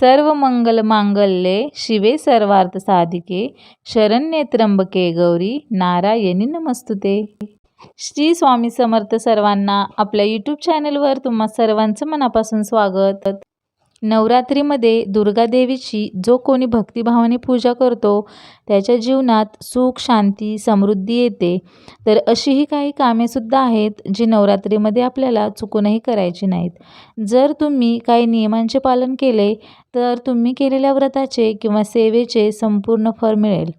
सर्व मंगल मांगल्ये शिवे सर्वार्थ साधिके शरण्ये त्र्यंबके गौरी नारायणी नमस्तुते. श्री स्वामी समर्थ सर्वांना आपल्या यूट्यूब चॅनलवर तुम्हा सर्वांचं मनापासून स्वागत. नवरात्रीमध्ये दुर्गादेवीची जो कोणी भक्तिभावाने पूजा करतो त्याच्या जीवनात सुख शांती समृद्धी येते. तर अशीही काही कामेसुद्धा आहेत जी नवरात्रीमध्ये आपल्याला चुकूनही करायची नाहीत. जर तुम्ही काही नियमांचे पालन केले तर तुम्ही केलेल्या व्रताचे किंवा सेवेचे संपूर्ण फळ मिळेल.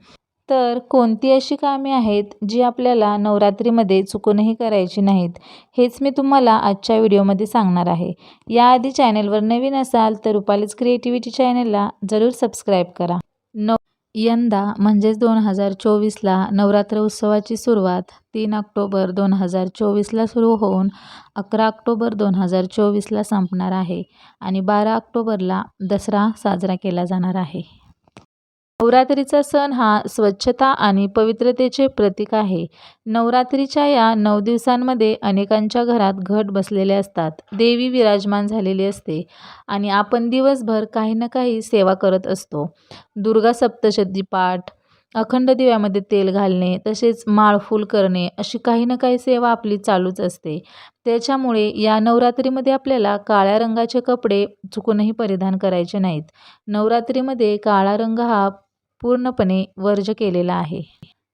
तर कोणती अशी कामे आहेत जी आपल्याला नवरात्रीमध्ये चुकूनही करायची नाहीत? हेच मी तुम्हाला आजच्या व्हिडिओमध्ये सांगणार आहे. याआधी चॅनलवर नवीन असाल तर रुपालीच क्रिएटिव्हिटी चॅनलला जरूर सबस्क्राईब करा. नव यंदा म्हणजेच दोन हजार चोवीसला नवरात्र उत्सवाची सुरुवात तीन ऑक्टोबर दोन हजार चोवीसला सुरू होऊन अकरा ऑक्टोबर दोन हजार चोवीसला संपणार आहे आणि बारा ऑक्टोबरला दसरा साजरा केला जाणार आहे. नवरात्रीचा सण हा स्वच्छता आणि पवित्रतेचे प्रतीक आहे. नवरात्रीच्या या नऊ दिवसांमध्ये अनेकांच्या घरात घट बसलेले असतात. देवी विराजमान झालेली असते आणि आपण दिवसभर काही ना काही सेवा करत असतो. दुर्गा सप्तशती पाठ अखंड दिव्यामध्ये तेल घालणे तसेच माळफूल करणे अशी काही ना काही सेवा आपली चालूच असते. त्याच्यामुळे या नवरात्रीमध्ये आपल्याला काळ्या रंगाचे कपडे चुकूनही परिधान करायचे नाहीत. नवरात्रीमध्ये काळा रंग हा पूर्णपणे वर्ज केलेला आहे.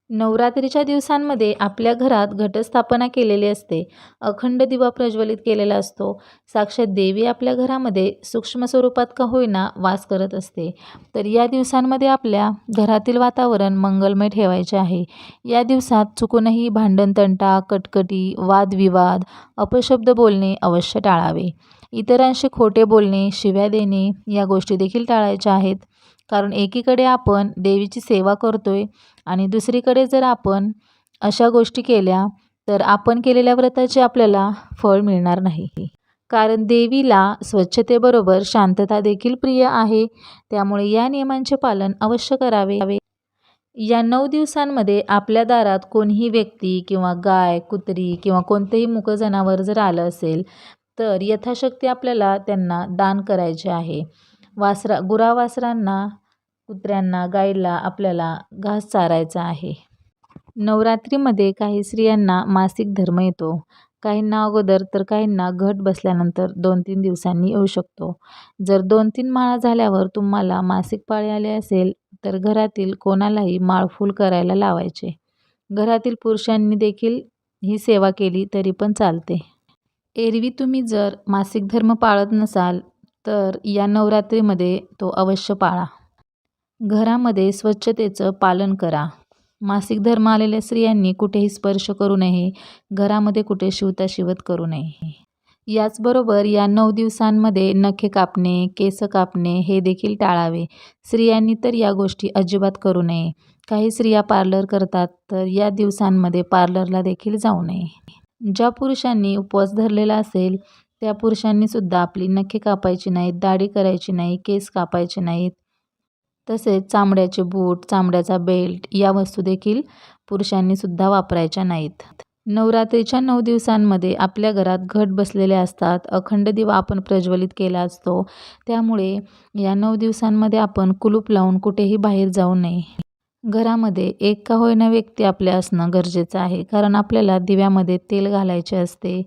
नवरात्रीच्या दिवसांमध्ये आपल्या घरात घटस्थापना केलेली असते. अखंड दिवा प्रज्वलित केलेला असतो. साक्षात देवी आपल्या घरामध्ये सूक्ष्म स्वरूपात का होईना वास करत असते. तर या दिवसांमध्ये आपल्या घरातील वातावरण मंगलमय ठेवायचे आहे. या दिवसात चुकूनही भांडणतंटा कटकटी वादविवाद अपशब्द बोलणे अवश्य टाळावे. इतरांशी खोटे बोलणे शिव्या देणे या गोष्टी देखील टाळायच्या आहेत. कारण एकीकडे आपण देवीची सेवा करतोय आणि दुसरीकडे जर आपण अशा गोष्टी केल्या तर आपण केलेल्या व्रताचे आपल्याला फळ मिळणार नाही. कारण देवीला स्वच्छतेबरोबर शांतता देखील प्रिय आहे. त्यामुळे या नियमांचे पालन अवश्य करावे. या नऊ दिवसांमध्ये आपल्या दारात कोणीही व्यक्ती किंवा गाय कुत्री किंवा कोणतेही मुक जनावर जर आलं असेल तर यथाशक्ती आपल्याला त्यांना दान करायचे आहे. वासरा गुरावासरांना कुत्र्यांना गाईला आपल्याला घास चारायचा आहे. नवरात्रीमध्ये काही स्त्रियांना मासिक धर्म येतो. काहींना अगोदर तर काहींना घट बसल्यानंतर दोन तीन दिवसांनी येऊ शकतो. जर दोन तीन माळा झाल्यावर तुम्हाला मासिक पाळी आले असेल तर घरातील कोणालाही माळफूल करायला लावायचे. घरातील पुरुषांनी देखील ही सेवा केली तरी पण चालते. एरवी तुम्ही जर मासिक धर्म पाळत नसाल तर या नवरात्रीमध्ये तो अवश्य पाळा. घरामध्ये स्वच्छतेचं पालन करा. मासिक धर्म आलेल्या स्त्रियांनी कुठेही स्पर्श करू नये. घरामध्ये कुठे शिवता शिवत करू नये. याचबरोबर या नऊ दिवसांमध्ये नखे कापणे केस कापणे हे देखील टाळावे. स्त्रियांनी तर या गोष्टी अजिबात करू नये. काही स्त्रिया पार्लर करतात तर या दिवसांमध्ये पार्लरला देखील जाऊ नये. ज्या पुरुषांनी उपवास धरलेला असेल त्या पुरुषांनीसुद्धा आपली नखे कापायची नाहीत दाढी करायची नाही केस कापायचे नाहीत. तसेच चामड्याचे बूट चामड्याचा बेल्ट या वस्तू देखील पुरुषांनी सुद्धा वापरायच्या नाहीत. नवरात्रीच्या नऊ दिवसांमध्ये आपल्या घरात घट बसलेले असतात. अखंड दिवा आपण प्रज्वलित केला असतो. त्यामुळे या नऊ दिवसांमध्ये आपण कुलूप लावून कुठेही बाहेर जाऊ नये. घरामध्ये एक का होईना व्यक्ती आपल्या असणं गरजेचं आहे. कारण आपल्याला दिव्यामध्ये तेल घालायचे असते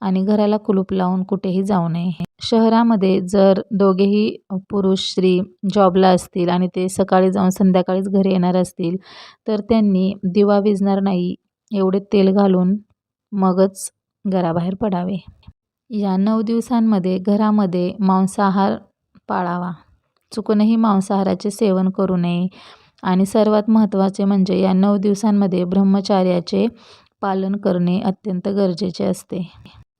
आणि घराला कुलूप लावून कुठेही जाऊ नये. शहरामध्ये जर दोघेही पुरुष स्त्री जॉबला असतील आणि ते सकाळी जाऊन संध्याकाळीच घरी येणार असतील तर त्यांनी दिवा विजणार नाही एवढे तेल घालून मगच घराबाहेर पडावे. या नऊ दिवसांमध्ये घरामध्ये मांसाहार पाळावा. चुकूनही मांसाहाराचे सेवन करू नये. आणि सर्वात महत्त्वाचे म्हणजे या नऊ दिवसांमध्ये ब्रह्मचार्याचे पालन करणे अत्यंत गरजेचे असते.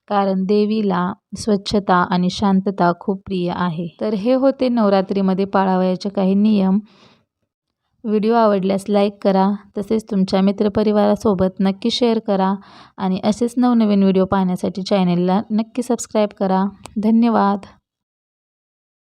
कारण देवीला स्वच्छता आणि शांतता खूप प्रिय आहे. तर हे होते नवरात्रीमध्ये पाळावयाचे काही नियम. व्हिडिओ आवडल्यास लाईक करा तसेच तुमच्या मित्रपरिवारासोबत नक्की शेअर करा आणि असेच नवनवीन व्हिडिओ पाहण्यासाठी चॅनेलला नक्की सबस्क्राईब करा. धन्यवाद.